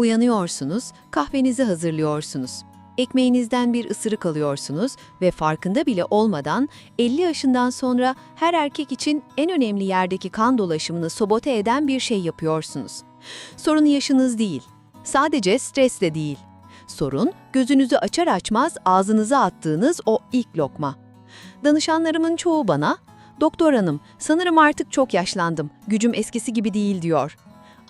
Uyanıyorsunuz, kahvenizi hazırlıyorsunuz. Ekmeğinizden bir ısırık alıyorsunuz ve farkında bile olmadan 50 yaşından sonra her erkek için en önemli yerdeki kan dolaşımını sabote eden bir şey yapıyorsunuz. Sorun yaşınız değil. Sadece stres de değil. Sorun gözünüzü açar açmaz ağzınıza attığınız o ilk lokma. Danışanlarımın çoğu bana, "Doktor hanım, sanırım artık çok yaşlandım. Gücüm eskisi gibi değil." diyor.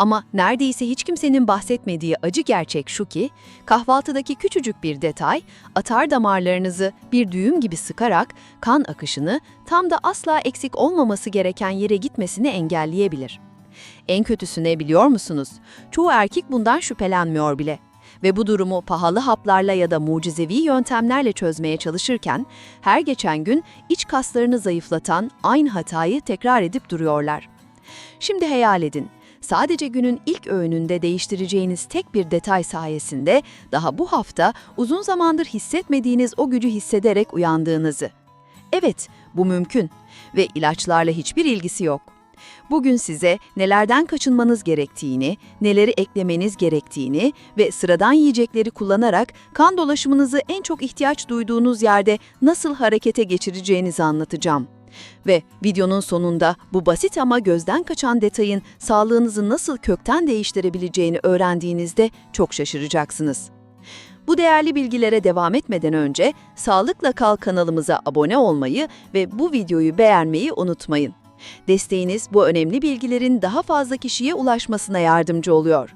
Ama neredeyse hiç kimsenin bahsetmediği acı gerçek şu ki, kahvaltıdaki küçücük bir detay, atar damarlarınızı bir düğüm gibi sıkarak kan akışını tam da asla eksik olmaması gereken yere gitmesini engelleyebilir. En kötüsü ne biliyor musunuz? Çoğu erkek bundan şüphelenmiyor bile. Ve bu durumu pahalı haplarla ya da mucizevi yöntemlerle çözmeye çalışırken, her geçen gün iç kaslarını zayıflatan aynı hatayı tekrar edip duruyorlar. Şimdi hayal edin, sadece günün ilk öğününde değiştireceğiniz tek bir detay sayesinde daha bu hafta uzun zamandır hissetmediğiniz o gücü hissederek uyandığınızı. Evet, bu mümkün ve ilaçlarla hiçbir ilgisi yok. Bugün size nelerden kaçınmanız gerektiğini, neleri eklemeniz gerektiğini ve sıradan yiyecekleri kullanarak kan dolaşımınızı en çok ihtiyaç duyduğunuz yerde nasıl harekete geçireceğinizi anlatacağım. Ve videonun sonunda bu basit ama gözden kaçan detayın sağlığınızı nasıl kökten değiştirebileceğini öğrendiğinizde çok şaşıracaksınız. Bu değerli bilgilere devam etmeden önce Sağlıkla Kal kanalımıza abone olmayı ve bu videoyu beğenmeyi unutmayın. Desteğiniz bu önemli bilgilerin daha fazla kişiye ulaşmasına yardımcı oluyor.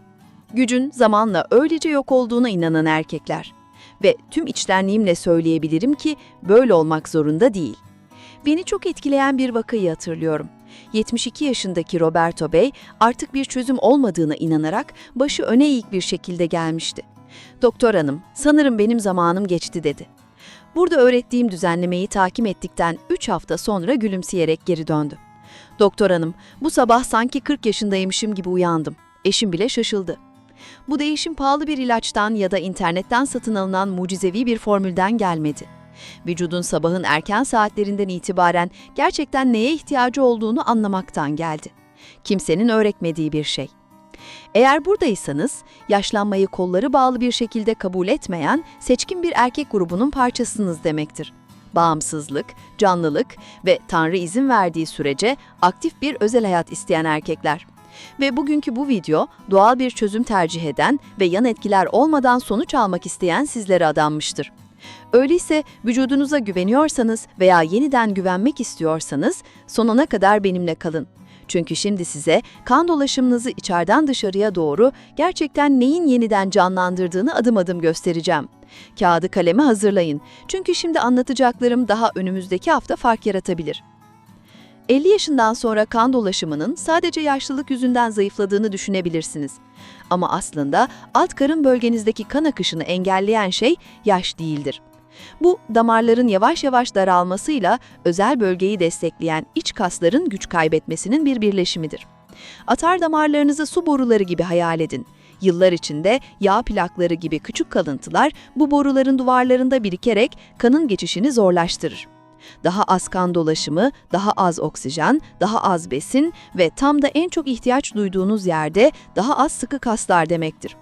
Gücün zamanla öylece yok olduğuna inanan erkekler. Ve tüm içtenliğimle söyleyebilirim ki böyle olmak zorunda değil. Beni çok etkileyen bir vakayı hatırlıyorum. 72 yaşındaki Roberto Bey artık bir çözüm olmadığına inanarak başı öne eğik bir şekilde gelmişti. Doktor hanım, sanırım benim zamanım geçti dedi. Burada öğrettiğim düzenlemeyi takip ettikten 3 hafta sonra gülümseyerek geri döndü. Doktor hanım, bu sabah sanki 40 yaşındaymışım gibi uyandım. Eşim bile şaşıldı. Bu değişim pahalı bir ilaçtan ya da internetten satın alınan mucizevi bir formülden gelmedi. Vücudun sabahın erken saatlerinden itibaren gerçekten neye ihtiyacı olduğunu anlamaktan geldi. Kimsenin öğretmediği bir şey. Eğer buradaysanız, yaşlanmayı kolları bağlı bir şekilde kabul etmeyen seçkin bir erkek grubunun parçasınız demektir. Bağımsızlık, canlılık ve Tanrı izin verdiği sürece aktif bir özel hayat isteyen erkekler. Ve bugünkü bu video doğal bir çözüm tercih eden ve yan etkiler olmadan sonuç almak isteyen sizlere adanmıştır. Öyleyse vücudunuza güveniyorsanız veya yeniden güvenmek istiyorsanız sonuna kadar benimle kalın. Çünkü şimdi size kan dolaşımınızı içeriden dışarıya doğru gerçekten neyin yeniden canlandırdığını adım adım göstereceğim. Kağıdı kalemi hazırlayın. Çünkü şimdi anlatacaklarım daha önümüzdeki hafta fark yaratabilir. 50 yaşından sonra kan dolaşımının sadece yaşlılık yüzünden zayıfladığını düşünebilirsiniz. Ama aslında alt karın bölgenizdeki kan akışını engelleyen şey yaş değildir. Bu damarların yavaş yavaş daralmasıyla özel bölgeyi destekleyen iç kasların güç kaybetmesinin bir birleşimidir. Atar damarlarınızı su boruları gibi hayal edin. Yıllar içinde yağ plakları gibi küçük kalıntılar bu boruların duvarlarında birikerek kanın geçişini zorlaştırır. Daha az kan dolaşımı, daha az oksijen, daha az besin ve tam da en çok ihtiyaç duyduğunuz yerde daha az sıkı kaslar demektir.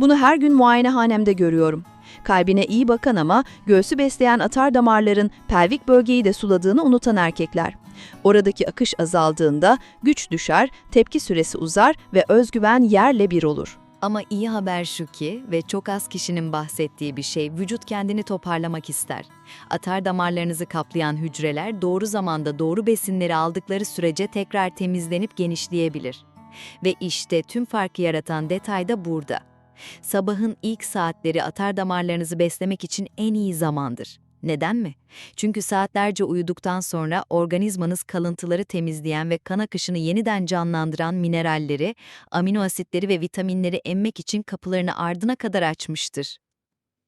Bunu her gün muayenehanemde görüyorum. Kalbine iyi bakan ama göğsü besleyen atar damarların pelvik bölgeyi de suladığını unutan erkekler. Oradaki akış azaldığında güç düşer, tepki süresi uzar ve özgüven yerle bir olur. Ama iyi haber şu ki ve çok az kişinin bahsettiği bir şey vücut kendini toparlamak ister. Atar damarlarınızı kaplayan hücreler doğru zamanda doğru besinleri aldıkları sürece tekrar temizlenip genişleyebilir. Ve işte tüm farkı yaratan detay da burada. Sabahın ilk saatleri atar damarlarınızı beslemek için en iyi zamandır. Neden mi? Çünkü saatlerce uyuduktan sonra organizmanız kalıntıları temizleyen ve kan akışını yeniden canlandıran mineralleri, amino asitleri ve vitaminleri emmek için kapılarını ardına kadar açmıştır.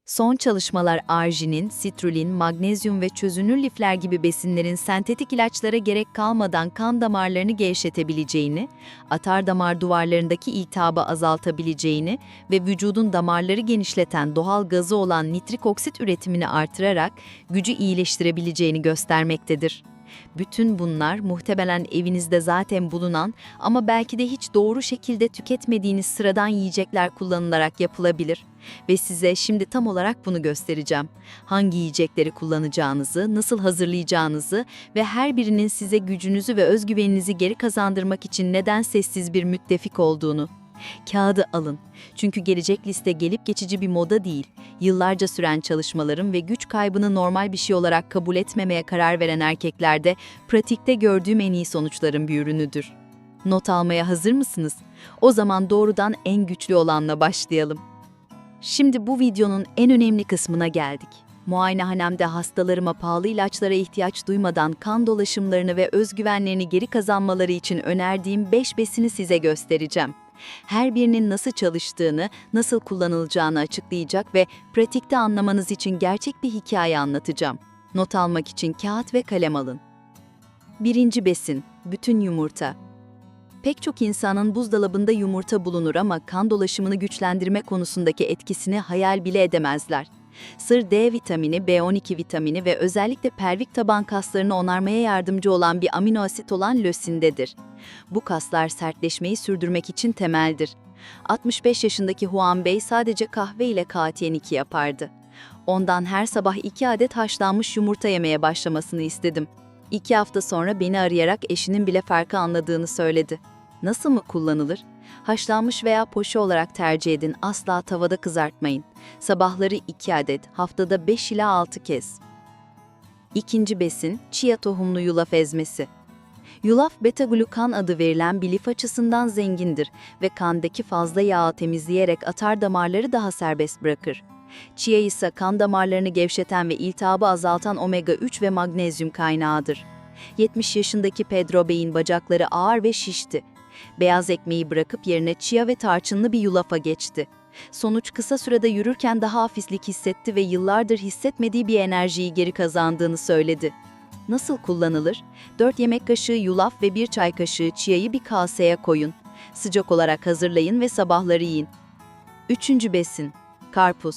Son çalışmalar arginin, sitrulin, magnezyum ve çözünür lifler gibi besinlerin sentetik ilaçlara gerek kalmadan kan damarlarını gevşetebileceğini, atar damar duvarlarındaki iltihabı azaltabileceğini ve vücudun damarları genişleten doğal gazı olan nitrik oksit üretimini artırarak gücü iyileştirebileceğini göstermektedir. Bütün bunlar muhtemelen evinizde zaten bulunan ama belki de hiç doğru şekilde tüketmediğiniz sıradan yiyecekler kullanılarak yapılabilir. Ve size şimdi tam olarak bunu göstereceğim. Hangi yiyecekleri kullanacağınızı, nasıl hazırlayacağınızı ve her birinin size gücünüzü ve özgüveninizi geri kazandırmak için neden sessiz bir müttefik olduğunu. Kağıdı alın. Çünkü gelecek liste gelip geçici bir moda değil. Yıllarca süren çalışmalarım ve güç kaybını normal bir şey olarak kabul etmemeye karar veren erkeklerde pratikte gördüğüm en iyi sonuçların bir ürünüdür. Not almaya hazır mısınız? O zaman doğrudan en güçlü olanla başlayalım. Şimdi bu videonun en önemli kısmına geldik. Muayenehanemde hastalarıma pahalı ilaçlara ihtiyaç duymadan kan dolaşımlarını ve özgüvenlerini geri kazanmaları için önerdiğim 5 besini size göstereceğim. Her birinin nasıl çalıştığını, nasıl kullanılacağını açıklayacak ve pratikte anlamanız için gerçek bir hikaye anlatacağım. Not almak için kağıt ve kalem alın. Birinci besin, bütün yumurta. Pek çok insanın buzdolabında yumurta bulunur ama kan dolaşımını güçlendirme konusundaki etkisini hayal bile edemezler. Sır D vitamini, B12 vitamini ve özellikle pelvik taban kaslarını onarmaya yardımcı olan bir amino asit olan lösindedir. Bu kaslar sertleşmeyi sürdürmek için temeldir. 65 yaşındaki Huan Bey sadece kahve ile KTN2 yapardı. Ondan her sabah 2 adet haşlanmış yumurta yemeye başlamasını istedim. İki hafta sonra beni arayarak eşinin bile farkı anladığını söyledi. Nasıl mı kullanılır? Haşlanmış veya poşe olarak tercih edin, asla tavada kızartmayın. Sabahları 2 adet, haftada 5 ila 6 kez. İkinci besin, chia tohumlu yulaf ezmesi. Yulaf beta-glukan adı verilen bir lif açısından zengindir ve kandaki fazla yağı temizleyerek atar damarları daha serbest bırakır. Chia ise kan damarlarını gevşeten ve iltihabı azaltan omega-3 ve magnezyum kaynağıdır. 70 yaşındaki Pedro Bey'in bacakları ağır ve şişti. Beyaz ekmeği bırakıp yerine chia ve tarçınlı bir yulafa geçti. Sonuç kısa sürede yürürken daha hafiflik hissetti ve yıllardır hissetmediği bir enerjiyi geri kazandığını söyledi. Nasıl kullanılır? 4 yemek kaşığı yulaf ve 1 çay kaşığı çiyayı bir kaseye koyun. Sıcak olarak hazırlayın ve sabahları yiyin. Üçüncü besin, karpuz.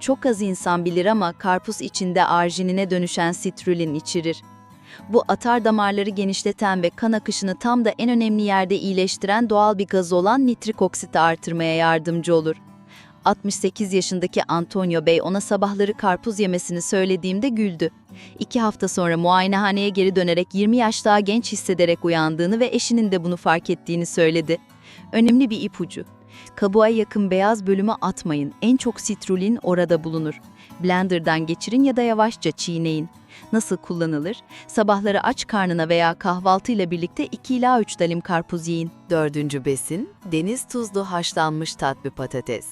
Çok az insan bilir ama karpuz içinde arginine dönüşen sitrulin içerir. Bu atar damarları genişleten ve kan akışını tam da en önemli yerde iyileştiren doğal bir gaz olan nitrik oksiti artırmaya yardımcı olur. 68 yaşındaki Antonio Bey ona sabahları karpuz yemesini söylediğimde güldü. İki hafta sonra muayenehaneye geri dönerek 20 yaş daha genç hissederek uyandığını ve eşinin de bunu fark ettiğini söyledi. Önemli bir ipucu. Kabuğa yakın beyaz bölümü atmayın. En çok sitrulin orada bulunur. Blenderdan geçirin ya da yavaşça çiğneyin. Nasıl kullanılır? Sabahları aç karnına veya kahvaltıyla birlikte 2 ila 3 dalim karpuz yiyin. Dördüncü besin, deniz tuzlu haşlanmış tatlı patates.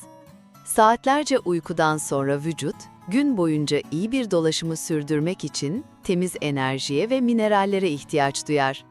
Saatlerce uykudan sonra vücut, gün boyunca iyi bir dolaşımı sürdürmek için temiz enerjiye ve minerallere ihtiyaç duyar.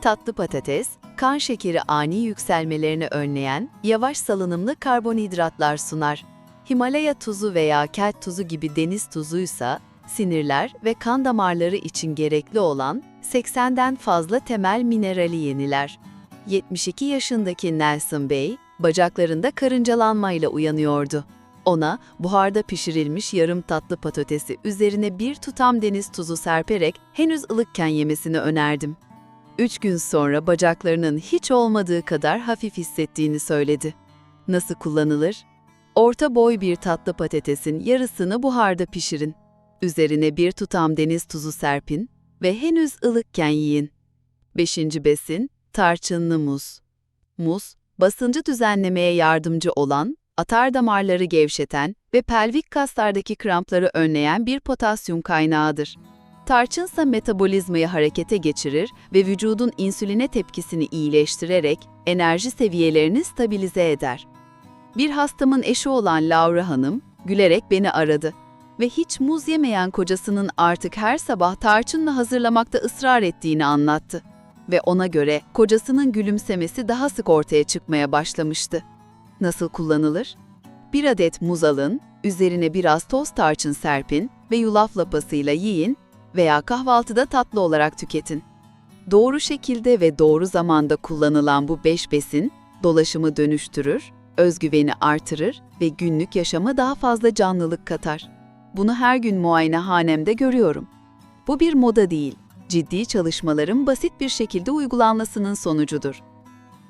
Tatlı patates, kan şekeri ani yükselmelerini önleyen, yavaş salınımlı karbonhidratlar sunar. Himalaya tuzu veya kelt tuzu gibi deniz tuzuysa, sinirler ve kan damarları için gerekli olan 80'den fazla temel minerali yeniler. 72 yaşındaki Nelson Bey, bacaklarında karıncalanmayla uyanıyordu. Ona buharda pişirilmiş yarım tatlı patatesi üzerine bir tutam deniz tuzu serperek henüz ılıkken yemesini önerdim. Üç gün sonra bacaklarının hiç olmadığı kadar hafif hissettiğini söyledi. Nasıl kullanılır? Orta boy bir tatlı patatesin yarısını buharda pişirin. Üzerine bir tutam deniz tuzu serpin ve henüz ılıkken yiyin. Beşinci besin, tarçınlı muz. Muz, basıncı düzenlemeye yardımcı olan, atar damarları gevşeten ve pelvik kaslardaki krampları önleyen bir potasyum kaynağıdır. Tarçınsa metabolizmayı harekete geçirir ve vücudun insüline tepkisini iyileştirerek enerji seviyelerini stabilize eder. Bir hastamın eşi olan Laura Hanım gülerek beni aradı ve hiç muz yemeyen kocasının artık her sabah tarçınla hazırlamakta ısrar ettiğini anlattı ve ona göre kocasının gülümsemesi daha sık ortaya çıkmaya başlamıştı. Nasıl kullanılır? Bir adet muz alın, üzerine biraz toz tarçın serpin ve yulaf lapasıyla yiyin veya kahvaltıda tatlı olarak tüketin. Doğru şekilde ve doğru zamanda kullanılan bu beş besin, dolaşımı dönüştürür, özgüveni artırır ve günlük yaşama daha fazla canlılık katar. Bunu her gün muayenehanemde görüyorum. Bu bir moda değil, ciddi çalışmaların basit bir şekilde uygulanmasının sonucudur.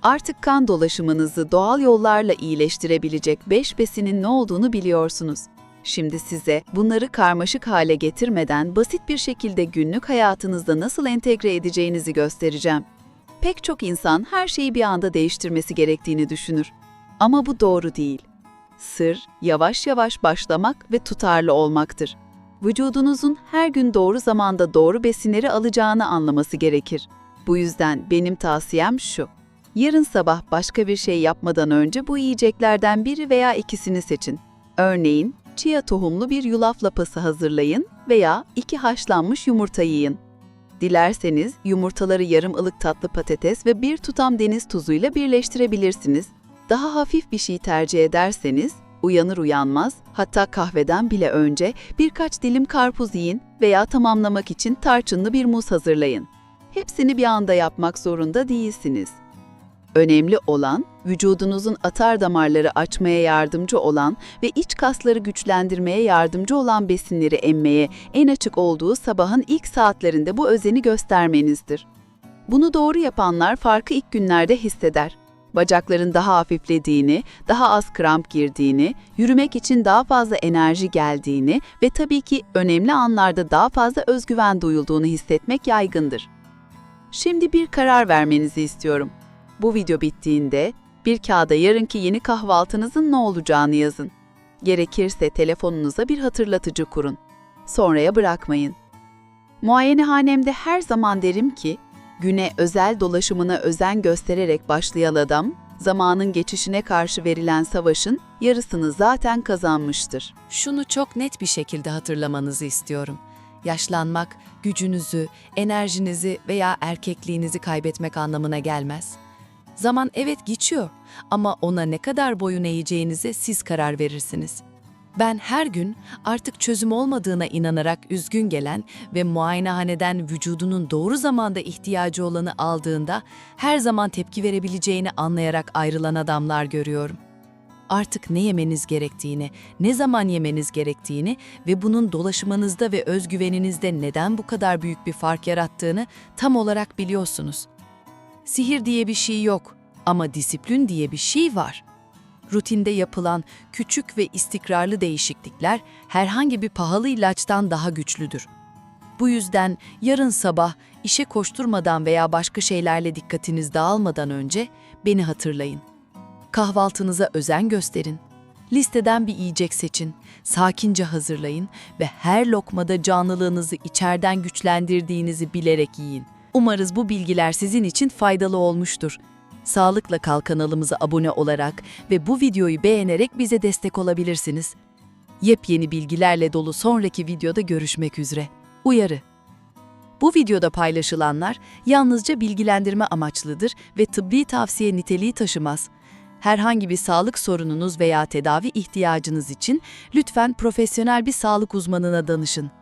Artık kan dolaşımınızı doğal yollarla iyileştirebilecek 5 besinin ne olduğunu biliyorsunuz. Şimdi size bunları karmaşık hale getirmeden basit bir şekilde günlük hayatınızda nasıl entegre edeceğinizi göstereceğim. Pek çok insan her şeyi bir anda değiştirmesi gerektiğini düşünür. Ama bu doğru değil. Sır, yavaş yavaş başlamak ve tutarlı olmaktır. Vücudunuzun her gün doğru zamanda doğru besinleri alacağını anlaması gerekir. Bu yüzden benim tavsiyem şu. Yarın sabah başka bir şey yapmadan önce bu yiyeceklerden biri veya ikisini seçin. Örneğin, chia tohumlu bir yulaf lapası hazırlayın veya iki haşlanmış yumurta yiyin. Dilerseniz yumurtaları yarım ılık tatlı patates ve bir tutam deniz tuzuyla birleştirebilirsiniz. Daha hafif bir şey tercih ederseniz, uyanır uyanmaz, hatta kahveden bile önce birkaç dilim karpuz yiyin veya tamamlamak için tarçınlı bir muz hazırlayın. Hepsini bir anda yapmak zorunda değilsiniz. Önemli olan, vücudunuzun atar damarları açmaya yardımcı olan ve iç kasları güçlendirmeye yardımcı olan besinleri emmeye en açık olduğu sabahın ilk saatlerinde bu özeni göstermenizdir. Bunu doğru yapanlar farkı ilk günlerde hisseder. Bacakların daha hafiflediğini, daha az kramp girdiğini, yürümek için daha fazla enerji geldiğini ve tabii ki önemli anlarda daha fazla özgüven duyulduğunu hissetmek yaygındır. Şimdi bir karar vermenizi istiyorum. Bu video bittiğinde bir kağıda yarınki yeni kahvaltınızın ne olacağını yazın. Gerekirse telefonunuza bir hatırlatıcı kurun. Sonraya bırakmayın. Muayenehanemde her zaman derim ki, güne özel dolaşımına özen göstererek başlayan adam, zamanın geçişine karşı verilen savaşın yarısını zaten kazanmıştır. Şunu çok net bir şekilde hatırlamanızı istiyorum. Yaşlanmak, gücünüzü, enerjinizi veya erkekliğinizi kaybetmek anlamına gelmez. Zaman evet geçiyor ama ona ne kadar boyun eğeceğinize siz karar verirsiniz. Ben her gün artık çözüm olmadığına inanarak üzgün gelen ve muayenehaneden vücudunun doğru zamanda ihtiyacı olanı aldığında her zaman tepki verebileceğini anlayarak ayrılan adamlar görüyorum artık ne yemeniz gerektiğini, ne zaman yemeniz gerektiğini ve bunun dolaşımınızda ve özgüveninizde neden bu kadar büyük bir fark yarattığını tam olarak biliyorsunuz. Sihir diye bir şey yok ama disiplin diye bir şey var. Rutinde yapılan küçük ve istikrarlı değişiklikler herhangi bir pahalı ilaçtan daha güçlüdür. Bu yüzden yarın sabah işe koşturmadan veya başka şeylerle dikkatiniz dağılmadan önce beni hatırlayın. Kahvaltınıza özen gösterin. Listeden bir yiyecek seçin, sakince hazırlayın ve her lokmada canlılığınızı içeriden güçlendirdiğinizi bilerek yiyin. Umarız bu bilgiler sizin için faydalı olmuştur. Sağlıkla Kal kanalımıza abone olarak ve bu videoyu beğenerek bize destek olabilirsiniz. Yepyeni bilgilerle dolu sonraki videoda görüşmek üzere. Uyarı bu videoda paylaşılanlar yalnızca bilgilendirme amaçlıdır ve tıbbi tavsiye niteliği taşımaz. Herhangi bir sağlık sorununuz veya tedavi ihtiyacınız için lütfen profesyonel bir sağlık uzmanına danışın.